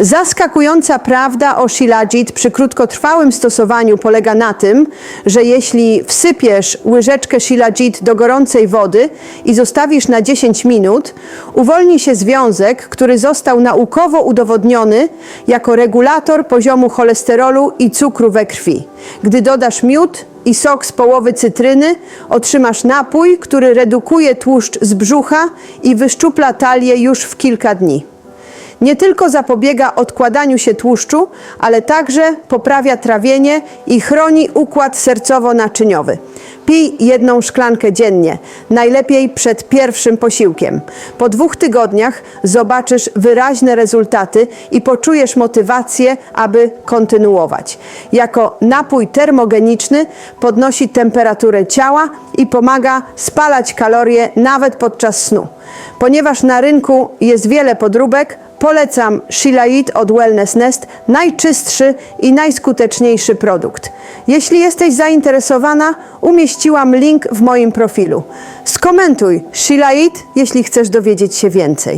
Zaskakująca prawda o Shilajit przy krótkotrwałym stosowaniu polega na tym, że jeśli wsypiesz łyżeczkę Shilajit do gorącej wody i zostawisz na 10 minut, uwolni się związek, który został naukowo udowodniony jako regulator poziomu cholesterolu i cukru we krwi. Gdy dodasz miód i sok z połowy cytryny, otrzymasz napój, który redukuje tłuszcz z brzucha i wyszczupla talię już w kilka dni. Nie tylko zapobiega odkładaniu się tłuszczu, ale także poprawia trawienie i chroni układ sercowo-naczyniowy. Pij jedną szklankę dziennie, najlepiej przed pierwszym posiłkiem. Po dwóch tygodniach zobaczysz wyraźne rezultaty i poczujesz motywację, aby kontynuować. Jako napój termogeniczny podnosi temperaturę ciała i pomaga spalać kalorie nawet podczas snu. Ponieważ na rynku jest wiele podróbek, Polecam Shilajit od Wellness Nest, najczystszy i najskuteczniejszy produkt. Jeśli jesteś zainteresowana, umieściłam link w moim profilu. Skomentuj Shilajit, jeśli chcesz dowiedzieć się więcej.